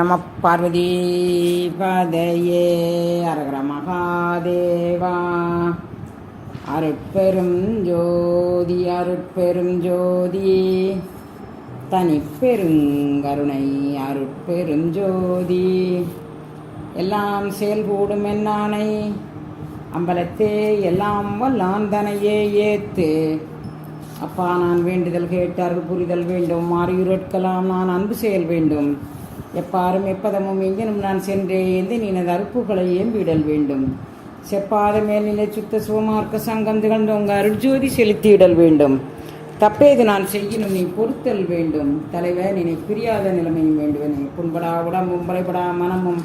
நம பார்வதி பதையே அரகர மகாதேவா. அருட்பெரும் ஜோதி அருட்பெரும் ஜோதி. தனிப்பெருங்கருணை அருட்பெரும் ஜோதி. எல்லாம் செயல்கூடும் என்னானை அம்பலத்தே எல்லாம் வல்லாந்தனையே ஏத்து. அப்பா நான் வேண்டுதல் கேட்டு புரிதல் வேண்டும். மாறியுரட்கலாம் நான் அன்பு செயல் வேண்டும். எப்பாரும் எப்பதமும் எங்கினும் நான் சென்றேந்து எனது அறுப்புகளை ஏம்பிடல் வேண்டும். செப்பாத மேல்நிலை சுத்த சுவமார்க்க சங்கம் திகழ்ந்தோங்க அருட்ஜோதி செலுத்தியிடல் வேண்டும். தப்பேது நான் செய்யணும் நீ பொறுத்தல் வேண்டும். தலைவர் நினை பிரியாத நிலைமையும் வேண்டுவனே. புண்படா உடம்பும் பலைபடா மனமும்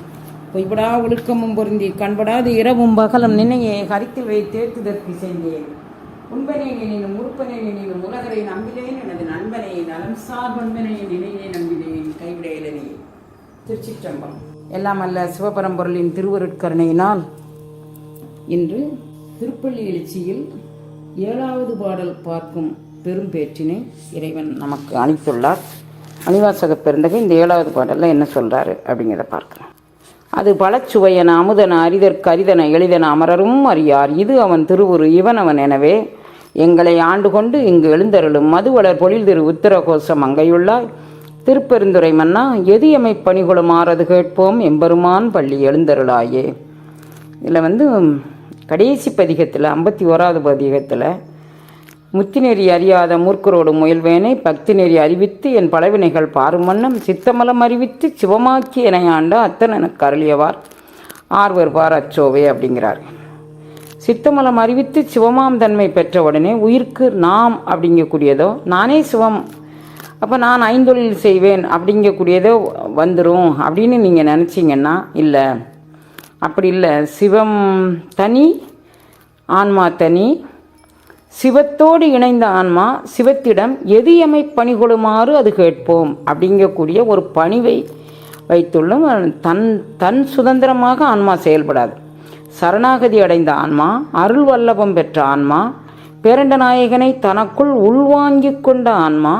பொய்படா ஒழுக்கமும் பொருந்தி கண்படாது இரவும் பகலும் நினையே கருத்தில் வைத்தேத்துதற்கு செய்தேன் உண்பனை நினைனும் உறுப்பனை நினைனும் உலகரை நம்பினேன் எனது நண்பனை நலம் சார்பன்பனை நினைவே நம்பினேன். கைவிடையிலனே திருச்சிற்றம்பலம். எல்லாம் அல்ல சிவபரம்பொருளின் திருவருட்கருணையினால் இன்று திருப்பள்ளி எழுச்சியில் ஏழாவது பாடல் பார்க்கும் பெரும் பேற்றினை இறைவன் நமக்கு அளித்துள்ளார். அணிவாசக பெருந்தகை இந்த ஏழாவது பாடலில் என்ன சொல்கிறாரு அப்படிங்கிறத பார்க்கலாம். அது பழச்சுவையன அமுதன அரிதற்கு அரிதன எளிதன அமரரும் அறியார். இது அவன் திருவுரு இவன் அவன் எனவே எங்களை ஆண்டு கொண்டு இங்கு எழுந்தருளும் மதுவளர் பொழில் திரு உத்தரகோசம் அங்கையுள்ளாய் திருப்பெருந்துரை மன்னா எது எமை ஆறது கேட்போம் எம்பெருமான் பள்ளி எழுந்தருளாயே. இதில் வந்து கடைசி பதிகத்தில் ஐம்பத்தி ஓராவது பதிகத்தில் முத்தி நெறி அறியாத மூர்க்கரோடு முயல்வேனை பக்தி நெறி அறிவித்து என் பலவினைகள் பாருமன்னம் சித்தமலம் அறிவித்து சிவமாக்கி என ஆண்ட அத்தன் எனக்கு அருளியவார். ஆர்வர் பார் அச்சோவே அப்படிங்கிறார். சித்தமலம் அறிவித்து சிவமாம் தன்மை பெற்ற உடனே உயிர்க்கு நாம் அப்படிங்கக்கூடியதோ நானே சிவம் அப்போ நான் ஐந்தொழில் செய்வேன் அப்படிங்கக்கூடியதோ வந்துடும் அப்படின்னு நீங்கள் நினச்சிங்கன்னா இல்லை. அப்படி இல்லை. சிவம் தனி ஆன்மா தனி. சிவத்தோடு இணைந்த ஆன்மா சிவத்திடம் எது எமை பணிகொடுமாறு அது கேட்போம் அப்படிங்கக்கூடிய ஒரு பணிவை வைத்துள்ளும். தன் தன் சுதந்திரமாக ஆன்மா செயல்படாது. சரணாகதி அடைந்த ஆன்மா அருள் வல்லபம் பெற்ற ஆன்மா பேரண்ட நாயகனை தனக்குள் உள்வாங்கிக் கொண்ட ஆன்மா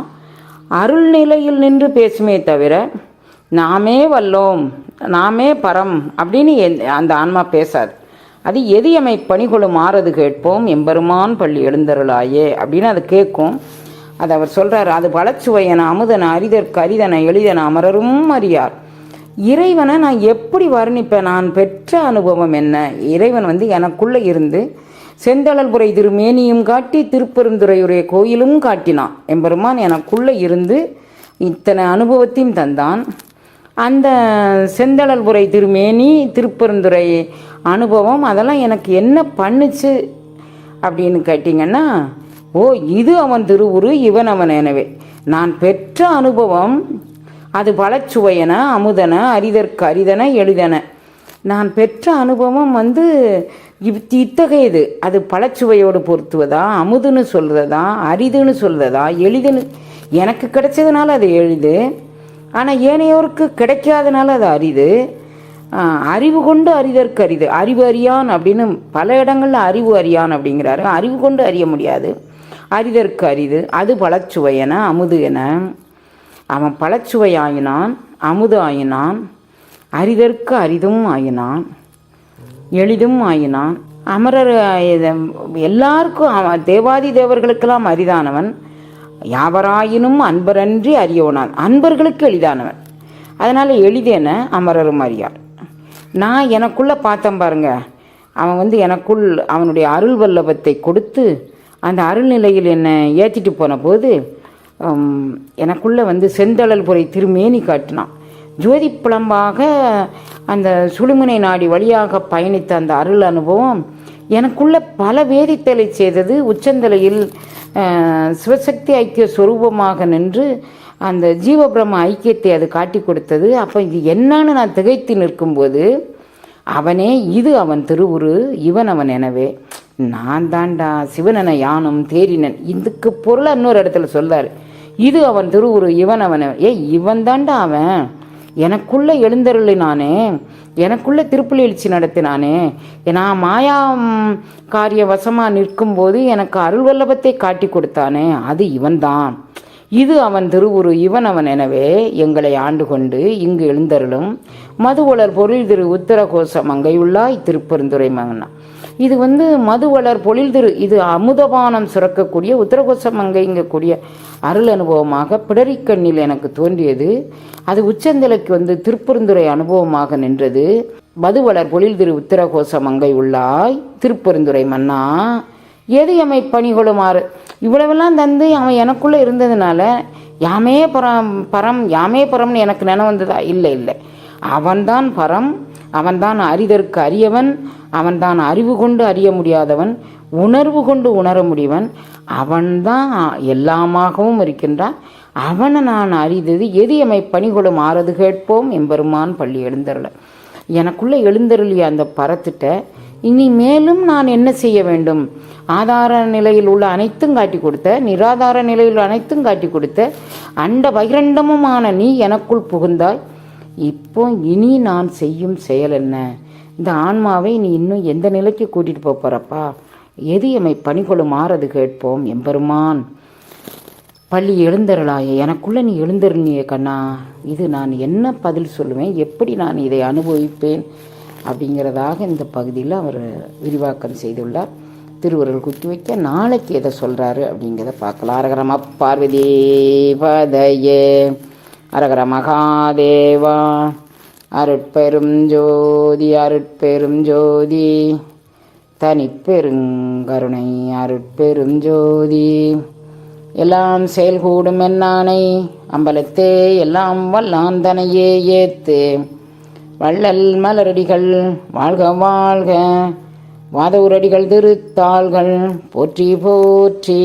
அருள் நிலையில் நின்று பேசுமே தவிர நாமே வல்லோம் நாமே பரம் அப்படின்னு அந்த ஆன்மா பேசாது. அது எது எமை பணிகொள்ளும் ஆறது கேட்போம் எம்பெருமான் பள்ளி எழுந்தருளாயே அப்படின்னு அது கேட்கும். அது அவர் சொல்கிறார் அது பழச்சுவையன அமுதன அரிதற்கு அரிதன எளிதன அமரரும் அறியார். இறைவனை நான் எப்படி வர்ணிப்பேன்? நான் பெற்ற அனுபவம் என்ன? இறைவன் வந்து எனக்குள்ளே இருந்து செந்தழல்புரை திருமேனியும் காட்டி திருப்பெருந்துறையுடைய கோயிலும் காட்டினான். எம்பெருமான் எனக்குள்ளே இருந்து இத்தனை அனுபவத்தையும் தந்தான். அந்த செந்தழல்புரை திருமேனி திருப்பெருந்துறை அனுபவம் அதெல்லாம் எனக்கு என்ன பண்ணுச்சு அப்படின்னு கேட்டிங்கன்னா ஓ இது அவன் திருவுரு இவன் அவன் எனவே. நான் பெற்ற அனுபவம் அது பலச்சுவையன அமுதன அரிதற்கு அரிதன எளிதன. நான் பெற்ற அனுபவம் வந்து இத் இத்தகையது. அது பழச்சுவையோடு பொருத்துவதா? அமுதுன்னு சொல்கிறதா அரிதுன்னு சொல்கிறதா எளிதுன்னு. எனக்கு கிடைச்சதுனால அது எளிது. ஆனால் ஏனையோருக்கு கிடைக்காதனால அது அரிது. அறிவு கொண்டு அறிதற்கு அரிது. அறிவு அறியான் அப்படின்னு பல இடங்களில் அறிவு அறியான் அப்படிங்கிறாரு. அறிவு கொண்டு அறிய முடியாது. அறிதற்கு அரிது. அது பழச்சுவையன அமுது என. அவன் பழச்சுவை ஆயினான் அமுது ஆயினான் அரிதற்கு அரிதும் ஆயினான். எளிதும் ஆயினான். அமரர் எல்லாருக்கும் அவன் தேவாதி தேவர்களுக்கெல்லாம் அரிதானவன். யாவராயினும் அன்பரன்றி அறியவனான் அன்பர்களுக்கு எளிதானவன். அதனால் எளிதேன அமரரும் அறியார். நான் எனக்குள்ளே பார்த்தேன் பாருங்க. அவன் வந்து எனக்குள் அவனுடைய அருள் வல்லபத்தை கொடுத்து அந்த அருள் நிலையில் என்னை ஏற்றிட்டு போன போது எனக்குள்ளே வந்து செந்தழல் புரை திருமேனி காட்டினான். ஜோதி புலம்பாக அந்த சுழுமுனை நாடி வழியாக பயணித்த அந்த அருள் அனுபவம் எனக்குள்ள பல வேதித்தலை செய்தது உச்சந்தலையில் சிவசக்தி ஐக்கிய சுரூபமாக நின்று அந்த ஜீவபிரம ஐக்கியத்தை அது காட்டி கொடுத்தது. அப்போ இது என்னன்னு நான் திகைத்து நிற்கும்போது அவனே இது அவன் திருவுரு இவன் அவன் எனவே. நான் தாண்டா சிவனன யானும் தேரினன் இதுக்கு பொருளை இன்னொரு இடத்துல சொல்றாரு. இது அவன் திருவுரு இவன் அவன் ஏ இவன் தாண்டா அவன். எனக்குள்ள எழுந்தருளினானே எனக்குள்ளே திருப்பலி எழுச்சி நடத்தினானே நான் மாயா காரிய வசமாக நிற்கும்போது எனக்கு அருள் வல்லபத்தை காட்டி கொடுத்தானே அது இவன்தான். இது அவன் திருவுரு இவன் அவன் எனவே எங்களை ஆண்டு கொண்டு இங்கு எழுந்தருளும். மதுவளர் பொருள் திரு உத்தரகோச மங்கையுள்ளாய் திருப்பெருந்துரை மகனா. இது வந்து மதுவளர் பொழில் திரு இது அமுதபானம் சுரக்கக்கூடிய உத்தரகோச மங்கைங்கக்கூடிய அருள் அனுபவமாக பிடரிக்கண்ணில் எனக்கு தோன்றியது. அது உச்சந்தலைக்கு வந்து திருப்பெருந்துரை அனுபவமாக நின்றது. மதுவளர் பொழில் திரு உத்தரகோச மங்கை உள்ளாய் திருப்பெருந்துரை மன்னா. எது எமை பணிகொள்ளுமாறு இவ்வளவெல்லாம் தந்து அவன் எனக்குள்ளே இருந்ததுனால யாமே பரம் பரம் யாமே பரம்னு எனக்கு நினைவு வந்ததா? இல்லை இல்லை. அவன்தான் பரம் அவன்தான் அறிதற்கு அறியவன் அவன்தான் அறிவு கொண்டு அறிய முடியாதவன் உணர்வு கொண்டு உணர முடியவன் அவன்தான் எல்லாமாகவும் இருக்கின்றான். அவனை நான் அறிந்தது எது எமை பணிகொள்ளும் ஆறது கேட்போம் எம்பெருமான் பள்ளி எழுந்தருள. எனக்குள்ளே எழுந்தருளிய அந்த பரத்திட்ட இனி மேலும் நான் என்ன செய்ய வேண்டும்? ஆதார நிலையில் உள்ள அனைத்தும் காட்டி கொடுத்த நிராதார நிலையில் உள்ள அனைத்தும் காட்டி கொடுத்த அண்ட பகிரண்டமுமான நீ எனக்குள் புகுந்தாய். இப்போ இனி நான் செய்யும் செயல் என்ன? இந்த ஆன்மாவை நீ இன்னும் எந்த நிலைக்கு கூட்டிட்டு போப் போறப்பா? எது எமை பணிகொள்ளும் ஆறது கேட்போம் எம்பெருமான். பள்ளி எழுந்தருளாயே எனக்குள்ள நீ எழுந்தருளியே கண்ணா. இது நான் என்ன பதில் சொல்லுவேன்? எப்படி நான் இதை அனுபவிப்பேன்? அப்படிங்கிறதாக இந்த பகுதியில் அவர் விரிவாக்கம் செய்துள்ளார். திருவுருள் குத்தி வைக்க நாளைக்கு எதை சொல்கிறாரு அப்படிங்கிறத பார்க்கலாம். அரகரம பார்வதி பதையே. அரகர மகாதேவா. அருட்பெரும் ஜோதி அருட்பெரும் ஜோதி. தனிப்பெருங்கருணை அருட்பெரும் ஜோதி. எல்லாம் செயல்கூடும் என்னானை அம்பலத்தே எல்லாம் வல்லாந்தனையே ஏத்து. வள்ளல் மலரடிகள் வாழ்க வாழ்க. வாதவுரடிகள் திருத்தாள்கள் போற்றி போற்றி.